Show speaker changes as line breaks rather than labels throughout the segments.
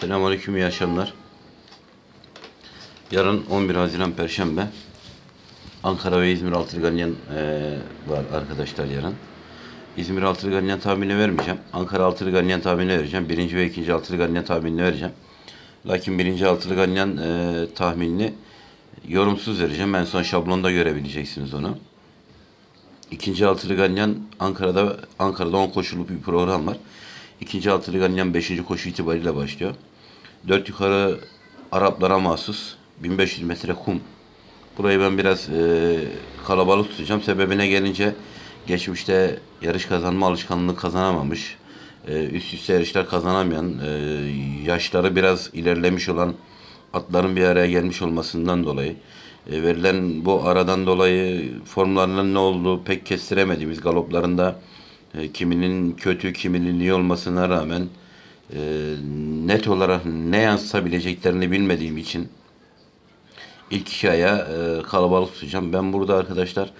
Selamünaleyküm, iyi akşamlar. Yarın 11 Haziran Perşembe. Ankara ve İzmir Altırganyan eee var arkadaşlar yarın. İzmir Altırganyan tahmini vermeyeceğim. Ankara Altırganyan tahmini vereceğim. Birinci ve ikinci Altırganyan tahminini vereceğim. Lakin birinci Altırganyan eee tahminini yorumsuz vereceğim. En son şablonda görebileceksiniz onu. İkinci altılı Ankara'da Ankara'da 10 koşuluk bir program var. İkinci altılı ganyan 5. koşu itibariyle başlıyor. Dört yukarı Araplara mahsus 1500 metre kum. Burayı ben biraz e, kalabalık tutacağım. Sebebine gelince geçmişte yarış kazanma alışkanlığı kazanamamış, e, üst üste yarışlar kazanamayan, e, yaşları biraz ilerlemiş olan atların bir araya gelmiş olmasından dolayı e, verilen bu aradan dolayı formlarının ne olduğu pek kestiremediğimiz galoplarında e, kiminin kötü kiminin iyi olmasına rağmen e, net olarak ne yansıtabileceklerini bilmediğim için ilk iki aya e, kalabalık tutacağım. Ben burada arkadaşlar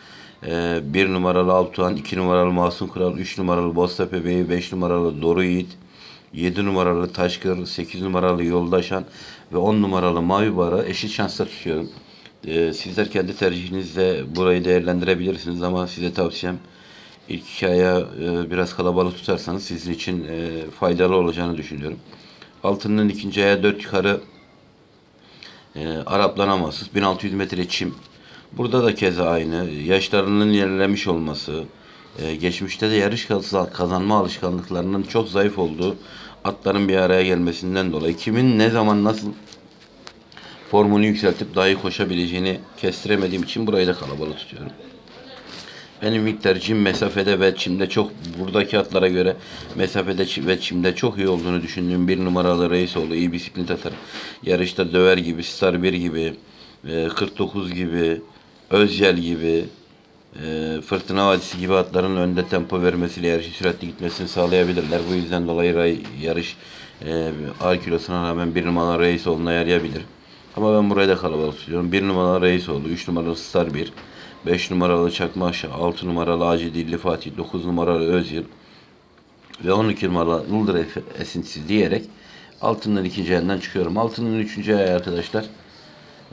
e, bir numaralı Altuğan, iki numaralı Masum Kral, üç numaralı Boztepe Bey, beş numaralı Doru Yiğit, 7 numaralı Taşkır, 8 numaralı Yoldaşan ve 10 numaralı Mavi Bara eşit şansla tutuyorum. Ee, sizler kendi tercihinizle burayı değerlendirebilirsiniz ama size tavsiyem ilk iki aya e, biraz kalabalık tutarsanız sizin için e, faydalı olacağını düşünüyorum. Altının ikinci aya 4 yukarı e, Araplara mahsus 1600 metre çim. Burada da keza aynı. Yaşlarının ilerlemiş olması, e, geçmişte de yarış kaz- kazanma alışkanlıklarının çok zayıf olduğu atların bir araya gelmesinden dolayı kimin ne zaman nasıl formunu yükseltip daha iyi koşabileceğini kestiremediğim için burayı da kalabalık tutuyorum. Benim ilk tercihim mesafede ve çimde çok buradaki atlara göre mesafede ve çimde çok iyi olduğunu düşündüğüm bir numaralı Reisoğlu iyi bir sprint atar. Yarışta döver gibi, Star 1 gibi, e, 49 gibi, Özyel gibi, e, Fırtına Vadisi gibi atların önde tempo vermesiyle yarışı süratli gitmesini sağlayabilirler. Bu yüzden dolayı yarış e, ağır kilosuna rağmen bir numaralı Reisoğlu'na yarayabilir. Ama ben burayı da kalabalık tutuyorum. Bir numaralı Reisoğlu, üç numaralı Star 1, 5 numaralı Çakma Aşağı, 6 numaralı Acı Dilli Fatih, 9 numaralı Özyıl ve 12 numaralı Efe- Esintisi diyerek altından ikinci elinden çıkıyorum. Altının üçüncü ayı arkadaşlar.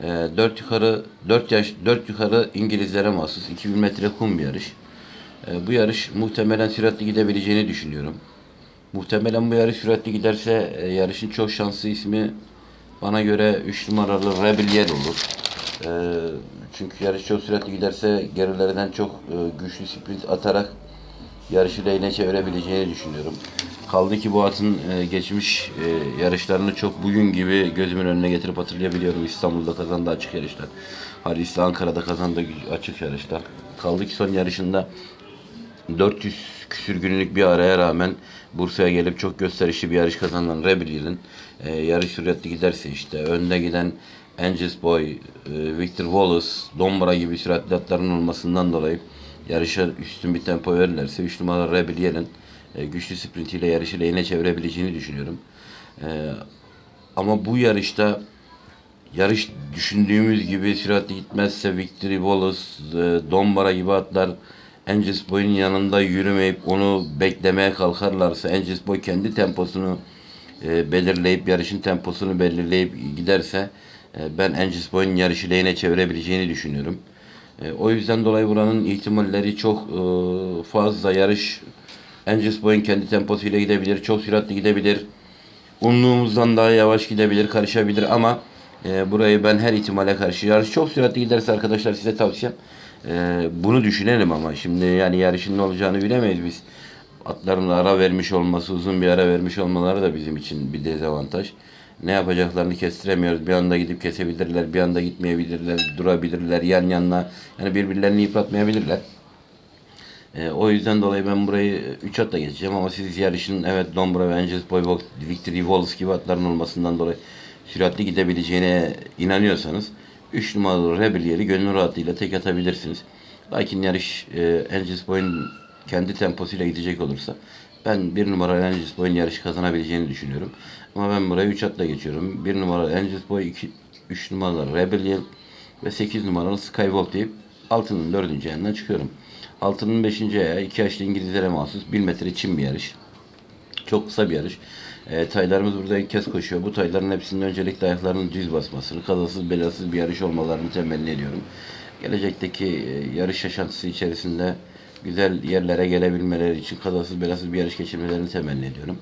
E, 4 yukarı 4 yaş 4 yukarı İngilizlere mahsus 2000 metre kum bir yarış. E, bu yarış muhtemelen süratli gidebileceğini düşünüyorum. Muhtemelen bu yarış süratli giderse e, yarışın çok şanslı ismi bana göre 3 numaralı Rebel olur. E, çünkü yarış çok süratli giderse gerilerden çok e, güçlü sprint atarak yarışı lehine çevirebileceğini düşünüyorum. Kaldı ki bu atın e, geçmiş e, yarışlarını çok bugün gibi gözümün önüne getirip hatırlayabiliyorum. İstanbul'da kazandı açık yarışlar. Halis'te Ankara'da kazandı açık yarışlar. Kaldı ki son yarışında 400 küsür günlük bir araya rağmen Bursa'ya gelip çok gösterişli bir yarış kazanan Rebel Yıl'ın e, yarış süratli giderse işte önde giden Angels Boy, e, Victor Wallace, Dombra gibi süratli atların olmasından dolayı yarışa üstün bir tempo verirlerse 3 numaralı Rebel Yıl'ın e, güçlü sprintiyle yarışı lehine çevirebileceğini düşünüyorum. E, ama bu yarışta yarış düşündüğümüz gibi süratli gitmezse Victory Wallace, e, Dombara gibi atlar Angels Boy'un yanında yürümeyip onu beklemeye kalkarlarsa Angels Boy kendi temposunu e, belirleyip yarışın temposunu belirleyip giderse e, ben Angels Boy'un yarışı lehine çevirebileceğini düşünüyorum. E, o yüzden dolayı buranın ihtimalleri çok e, fazla yarış Angels Boy'un kendi temposuyla gidebilir, çok süratli gidebilir. Unluğumuzdan daha yavaş gidebilir, karışabilir ama e, burayı ben her ihtimale karşı yarış çok süratli giderse arkadaşlar size tavsiyem e, bunu düşünelim ama şimdi yani yarışın ne olacağını bilemeyiz biz. Atların ara vermiş olması, uzun bir ara vermiş olmaları da bizim için bir dezavantaj. Ne yapacaklarını kestiremiyoruz. Bir anda gidip kesebilirler, bir anda gitmeyebilirler, durabilirler, yan yanına. Yani birbirlerini yıpratmayabilirler. E, o yüzden dolayı ben burayı 3 atla geçeceğim ama siz yarışın evet Dombra ve Angels Boy Victory Wallace gibi atların olmasından dolayı süratli gidebileceğine inanıyorsanız 3 numaralı Rebel yeri gönül rahatlığıyla tek atabilirsiniz. Lakin yarış e, Angels Boy'un kendi temposuyla gidecek olursa ben 1 numaralı Angels Boy'un yarışı kazanabileceğini düşünüyorum. Ama ben burayı 3 atla geçiyorum. 1 numaralı Angels Boy, 2, 3 numaralı Rebel Yell ve 8 numaralı Skyvolt deyip altının 4. yanına çıkıyorum. Altının 5. ayağı 2 yaşlı İngilizlere mahsus 1 metre çim bir yarış. Çok kısa bir yarış. E, taylarımız burada ilk kez koşuyor. Bu tayların hepsinin öncelikle ayaklarının düz basmasını, kazasız belasız bir yarış olmalarını temenni ediyorum. Gelecekteki e, yarış yaşantısı içerisinde güzel yerlere gelebilmeleri için kazasız belasız bir yarış geçirmelerini temenni ediyorum.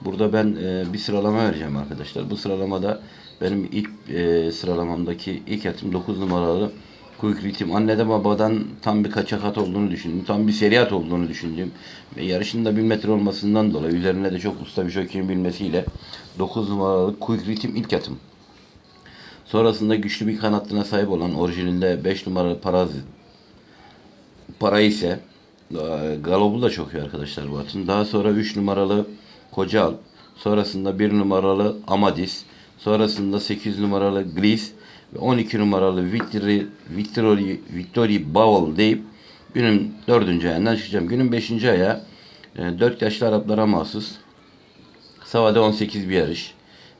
Burada ben e, bir sıralama vereceğim arkadaşlar. Bu sıralamada benim ilk e, sıralamamdaki ilk atım 9 numaralı Quick Rhythm. Annede babadan tam bir kaçak at olduğunu düşündüm. Tam bir seri at olduğunu düşündüm. Ve yarışın da 1000 metre olmasından dolayı üzerine de çok usta bir jokeyin bilmesiyle 9 numaralı Quick Rhythm ilk atım. Sonrasında güçlü bir kanatlığına sahip olan orijinalinde 5 numaralı Parazit para ise e, Galop'u da çok iyi arkadaşlar bu atın. Daha sonra 3 numaralı Kocal. Sonrasında 1 numaralı Amadis. Sonrasında 8 numaralı Gliss ve 12 numaralı Victory, Victory, Victory Bowel deyip günün 4. ayından çıkacağım. Günün 5. aya 4 yaşlı Araplara mahsus Savada 18 bir yarış.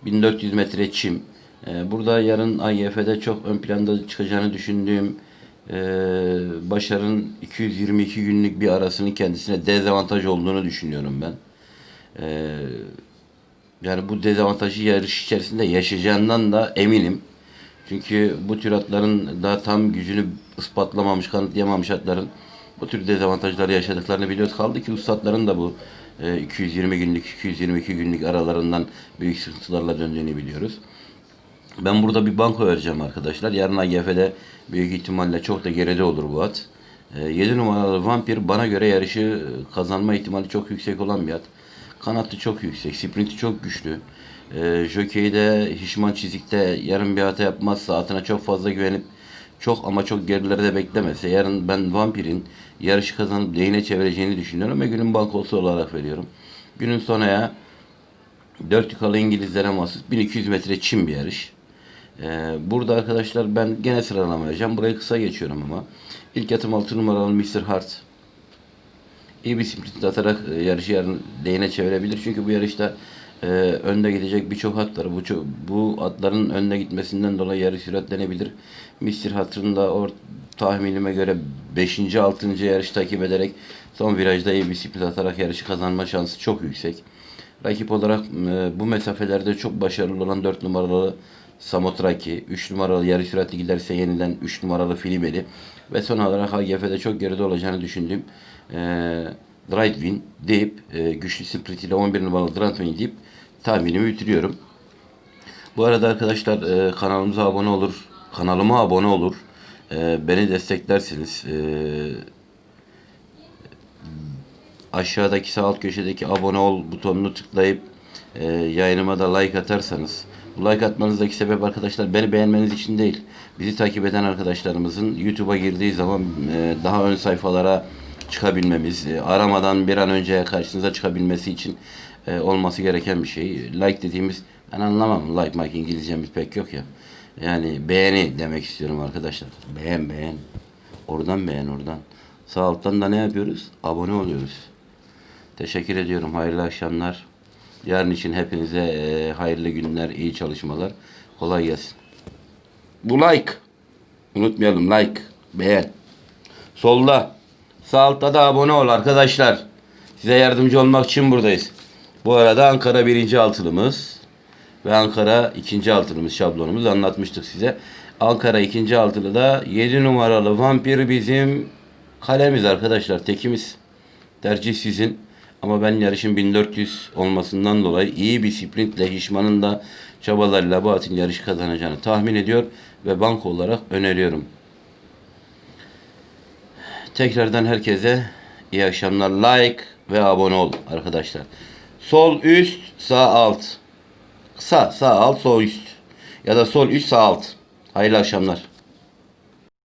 1400 metre çim. Ee, burada yarın AYF'de çok ön planda çıkacağını düşündüğüm e, Başar'ın 222 günlük bir arasının kendisine dezavantaj olduğunu düşünüyorum ben. Ee, yani bu dezavantajı yarış içerisinde yaşayacağından da eminim. Çünkü bu tür atların daha tam gücünü ispatlamamış, kanıtlayamamış atların bu tür dezavantajları yaşadıklarını biliyoruz. Kaldı ki ustadların da bu e, 220 günlük, 222 günlük aralarından büyük sıkıntılarla döndüğünü biliyoruz. Ben burada bir banko vereceğim arkadaşlar. Yarın AGF'de büyük ihtimalle çok da geride olur bu at. 7 numaralı Vampir bana göre yarışı kazanma ihtimali çok yüksek olan bir at. Kanatı çok yüksek, sprinti çok güçlü. E, Jokey'de Hişman çizikte yarın bir hata yapmazsa atına çok fazla güvenip çok ama çok gerilerde beklemese yarın ben Vampir'in yarışı kazanıp lehine çevireceğini düşünüyorum ve günün bankosu olarak veriyorum. Günün sonaya 4 yukarı İngilizlere mahsus 1200 metre çim bir yarış. Ee, burada arkadaşlar ben gene sıralama vereceğim. Burayı kısa geçiyorum ama. İlk atım 6 numaralı Mr. Hart. İyi bir sprint atarak e, yarışı yarın lehine çevirebilir. Çünkü bu yarışta e, önde gidecek birçok at var. Bu, bu atların önde gitmesinden dolayı yarış süratlenebilir. Mr. Hart'ın da or tahminime göre 5. 6. yarış takip ederek son virajda iyi bir sprint atarak yarışı kazanma şansı çok yüksek. Rakip olarak e, bu mesafelerde çok başarılı olan 4 numaralı Samotraki, 3 numaralı yarı süratli giderse yenilen 3 numaralı Filibeli ve son olarak AGF'de çok geride olacağını düşündüğüm e, Drivewin deyip e, güçlü sprint ile 11 numaralı Drivewin deyip tahminimi bitiriyorum. Bu arada arkadaşlar e, kanalımıza abone olur, kanalıma abone olur, e, beni desteklersiniz. E, aşağıdaki sağ alt köşedeki abone ol butonunu tıklayıp e, yayınıma da like atarsanız like atmanızdaki sebep arkadaşlar beni beğenmeniz için değil. Bizi takip eden arkadaşlarımızın YouTube'a girdiği zaman e, daha ön sayfalara çıkabilmemiz, e, aramadan bir an önce karşınıza çıkabilmesi için e, olması gereken bir şey. Like dediğimiz ben anlamam. Like mike İngilizcemiz pek yok ya. Yani beğeni demek istiyorum arkadaşlar. Beğen beğen. Oradan beğen oradan. Sağ alttan da ne yapıyoruz? Abone oluyoruz. Teşekkür ediyorum. Hayırlı akşamlar. Yarın için hepinize e, hayırlı günler, iyi çalışmalar. Kolay gelsin. Bu like. Unutmayalım like. Beğen. Solda. Sağ altta da abone ol arkadaşlar. Size yardımcı olmak için buradayız. Bu arada Ankara birinci altılımız ve Ankara ikinci altılımız şablonumuz anlatmıştık size. Ankara ikinci altılı da 7 numaralı vampir bizim kalemiz arkadaşlar. Tekimiz. Tercih sizin. Ama ben yarışın 1400 olmasından dolayı iyi bir sprintle Hişman'ın da çabalarıyla bu atın yarışı kazanacağını tahmin ediyor ve banko olarak öneriyorum. Tekrardan herkese iyi akşamlar. Like ve abone ol arkadaşlar. Sol üst, sağ alt. Sağ, sağ alt, sol üst. Ya da sol üst, sağ alt. Hayırlı akşamlar.